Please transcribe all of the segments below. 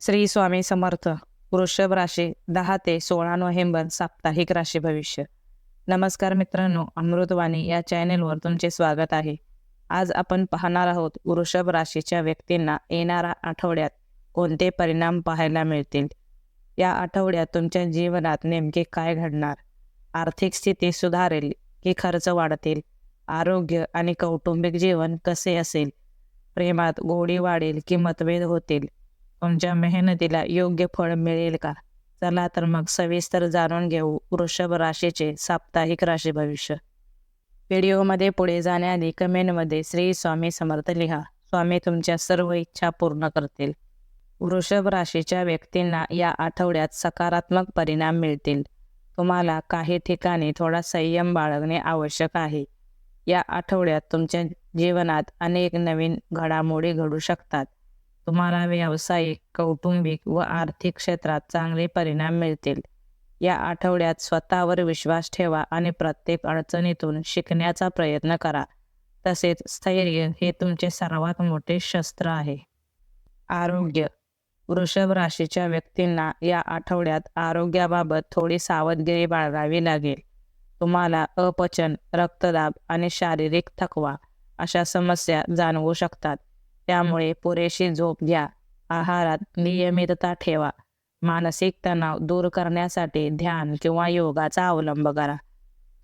श्री स्वामी समर्थ. वृषभ राशी दहा ते सोळा नोव्हेंबर साप्ताहिक राशी भविष्य. नमस्कार मित्रांनो अमृतवाणी या चॅनेलवर तुमचे स्वागत आहे. आज आपण पाहणार आहोत वृषभ राशीच्या व्यक्तींना येणाऱ्या आठवड्यात कोणते परिणाम पाहायला मिळतील? या आठवड्यात तुमच्या जीवनात नेमके काय घडणार? आर्थिक स्थिती सुधारेल की खर्च वाढतील? आरोग्य आणि कौटुंबिक जीवन कसे असेल? प्रेमात गोडी वाढेल की मतभेद होतील? तुमच्या मेहनतीला योग्य फळ मिळेल का? चला तर मग सविस्तर जाणून घेऊ वृषभ राशीचे साप्ताहिक राशी भविष्य. व्हिडिओमध्ये पुढे जाण्याआधी कमेंटमध्ये श्री स्वामी समर्थ लिहा. स्वामी तुमच्या सर्व इच्छा पूर्ण करतील. वृषभ राशीच्या व्यक्तींना या आठवड्यात सकारात्मक परिणाम मिळतील. तुम्हाला काही ठिकाणी थोडा संयम बाळगणे आवश्यक आहे. या आठवड्यात तुमच्या जीवनात अनेक नवीन घडामोडी घडू शकतात. तुम्हाला व्यावसायिक कौटुंबिक व आर्थिक क्षेत्रात चांगले परिणाम मिळतील. या आठवड्यात स्वतःवर विश्वास ठेवा आणि प्रत्येक अडचणीतून शिकण्याचा प्रयत्न करा. तसेच स्थैर्य हे तुमचे सर्वात मोठे शस्त्र आहे. आरोग्य. वृषभ राशीच्या व्यक्तींना या आठवड्यात आरोग्याबाबत थोडी सावधगिरी बाळगावी लागेल. तुम्हाला अपचन रक्तदाब आणि शारीरिक थकवा अशा समस्या जाणवू शकतात. त्यामुळे पुरेशी झोप घ्या. आहारात नियमितता ठेवा. मानसिक तणाव दूर करण्यासाठी ध्यान किंवा योगाचा अवलंब करा.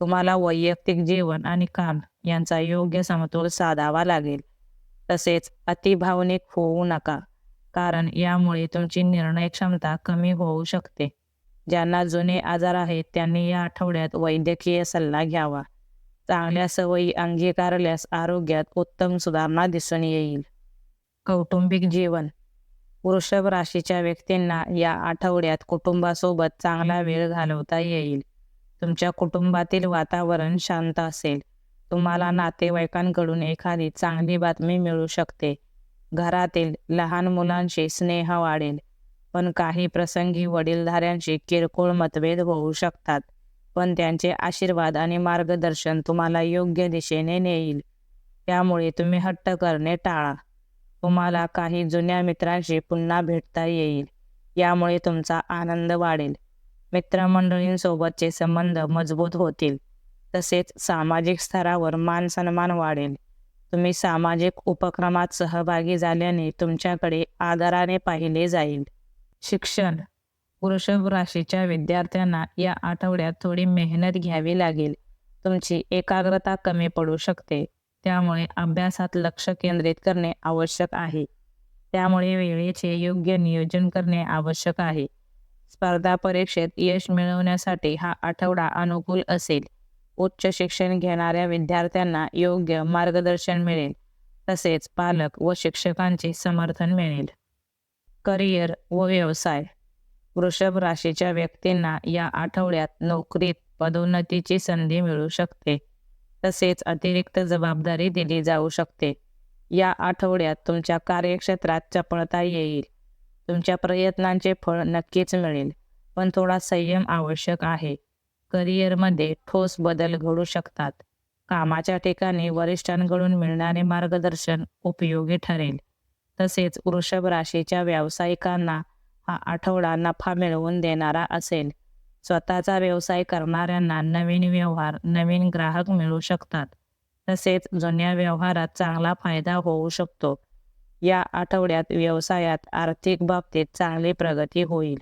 तुम्हाला वैयक्तिक जीवन आणि काम यांचा योग्य समतोल साधावा लागेल. तसेच अतिभावनिक होऊ नका कारण यामुळे तुमची निर्णय क्षमता कमी होऊ शकते. ज्यांना जुने आजार आहेत त्यांनी या आठवड्यात वैद्यकीय सल्ला घ्यावा. चांगल्या सवयी अंगीकारल्यास आरोग्यात उत्तम सुधारणा दिसून येईल. कौटुंबिक जीवन. वृषभ राशीच्या व्यक्तींना या आठवड्यात कुटुंबासोबत चांगला वेळ घालवता येईल. तुमच्या कुटुंबातील वातावरण शांत असेल. तुम्हाला नातेवाईकांकडून एखादी चांगली बातमी मिळू शकते. घरातील लहान मुलांशी स्नेह वाढेल. पण काही प्रसंगी वडीलधाऱ्यांशी किरकोळ मतभेद होऊ शकतात. पण त्यांचे आशीर्वाद आणि मार्गदर्शन तुम्हाला योग्य दिशेने नेईल. त्यामुळे तुम्ही हट्ट करणे टाळा. तुम्हाला काही जुन्या मित्रांशी पुन्हा भेटता येईल. यामुळे तुमचा आनंद वाढेल. मित्रमंडळींसोबतचे संबंध मजबूत होतील. तसेच सामाजिक स्तरावर मान सन्मान वाढेल. तुम्ही सामाजिक उपक्रमात सहभागी झाल्याने तुमच्याकडे आदराने पाहिले जाईल. शिक्षण. वृषभ राशीच्या विद्यार्थ्यांना या आठवड्यात थोडी मेहनत घ्यावी लागेल. तुमची एकाग्रता कमी पडू शकते. त्यामुळे अभ्यासात लक्ष केंद्रित करणे आवश्यक आहे. त्यामुळे वेळेचे योग्य नियोजन करणे आवश्यक आहे. स्पर्धा परीक्षेत यश मिळवण्यासाठी हा आठवडा अनुकूल असेल. उच्च शिक्षण घेणाऱ्या विद्यार्थ्यांना योग्य मार्गदर्शन मिळेल. तसेच पालक व शिक्षकांचे समर्थन मिळेल. करिअर व व्यवसाय. वृषभ राशीच्या व्यक्तींना या आठवड्यात नोकरीत पदोन्नतीची संधी मिळू शकते. तसेच अतिरिक्त जबाबदारी दिली जाऊ शकते. या आठवड्यात तुमच्या कार्यक्षेत्रात चपळता येईल. तुमच्या प्रयत्नांचे फळ नक्कीच मिळेल पण थोडा संयम आवश्यक आहे. करिअरमध्ये ठोस बदल घडू शकतात. कामाच्या ठिकाणी वरिष्ठांकडून मिळणारे मार्गदर्शन उपयोगी ठरेल. तसेच वृषभ राशीच्या व्यावसायिकांना हा आठवडा नफा मिळवून देणारा असेल. स्वतःचा व्यवसाय करणाऱ्यांना नवीन व्यवहार नवीन ग्राहक मिळू शकतात. तसेच जुन्या व्यवहारात चांगला फायदा होऊ शकतो. या आठवड्यात व्यवसायात आर्थिक बाबतीत चांगली प्रगती होईल.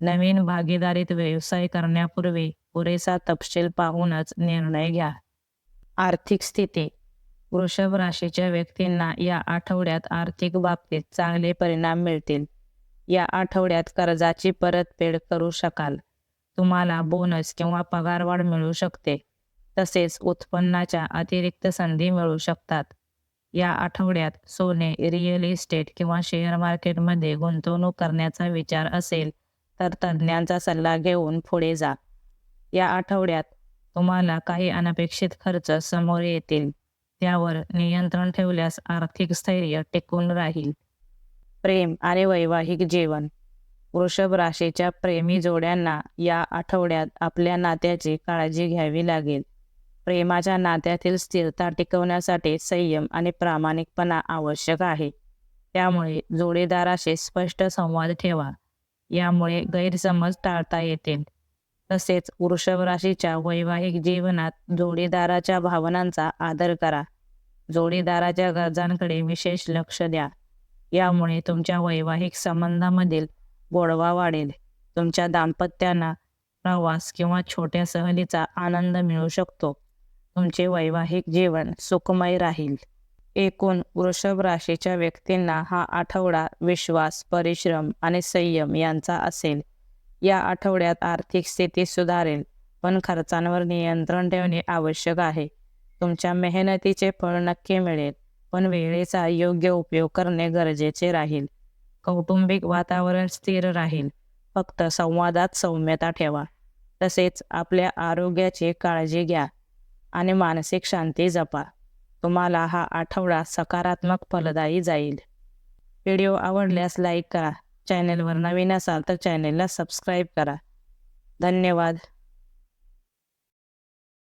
नवीन भागीदारीत व्यवसाय करण्यापूर्वी पुरेसा तपशील पाहूनच निर्णय घ्या. आर्थिक स्थिती. वृषभ राशीच्या व्यक्तींना या आठवड्यात आर्थिक बाबतीत चांगले परिणाम मिळतील. या आठवड्यात कर्जाची परतफेड करू शकाल. तुम्हाला बोनस किंवा पगारवाढ मिळू शकते. तसेच उत्पन्नाच्या अतिरिक्त संधी मिळू शकतात. या आठवड्यात सोने रिअल इस्टेट किंवा शेअर मार्केटमध्ये गुंतवणूक करण्याचा विचार असेल तर तज्ज्ञांचा सल्ला घेऊन पुढे जा. या आठवड्यात तुम्हाला काही अनपेक्षित खर्च समोर येतील. त्यावर नियंत्रण ठेवल्यास आर्थिक स्थैर्य टिकून राहील. प्रेम आणि वैवाहिक जीवन. वृषभ राशीच्या प्रेमी जोड्यांना या आठवड्यात आपल्या नात्याची काळजी घ्यावी लागेल. प्रेमाच्या नात्यातील स्थिरता टिकवण्यासाठी संयम आणि प्रामाणिकपणा आवश्यक आहे. त्यामुळे जोडीदाराशी स्पष्ट संवाद ठेवा. यामुळे गैरसमज टाळता येतील. तसेच वृषभ राशीच्या वैवाहिक जीवनात जोडीदाराच्या भावनांचा आदर करा. जोडीदाराच्या गरजांकडे विशेष लक्ष द्या. यामुळे तुमच्या वैवाहिक संबंधामधील गोडवा वाढेल. तुमच्या दाम्पत्यांना प्रवास किंवा छोट्या सहलीचा आनंद मिळू शकतो. तुमचे वैवाहिक जीवन सुखमय राहील. एकूण वृषभ राशीच्या व्यक्तींना हा आठवडा विश्वास परिश्रम आणि संयम यांचा असेल. या आठवड्यात आर्थिक स्थिती सुधारेल पण खर्चांवर नियंत्रण ठेवणे आवश्यक आहे. तुमच्या मेहनतीचे फळ नक्की मिळेल पण वेळेचा योग्य उपयोग करणे गरजेचे राहील. कौटुंबिक वातावरण स्थिर राहील. फक्त संवादात सौम्यता ठेवा. तसेच आपल्या आरोग्याची काळजी घ्या आणि मानसिक शांती जपा. तुम्हाला हा आठवडा सकारात्मक फलदायी जाईल. व्हिडिओ आवडल्यास लाईक करा. चॅनेलवर नवीन असाल तर चॅनेलला सबस्क्राईब करा. धन्यवाद.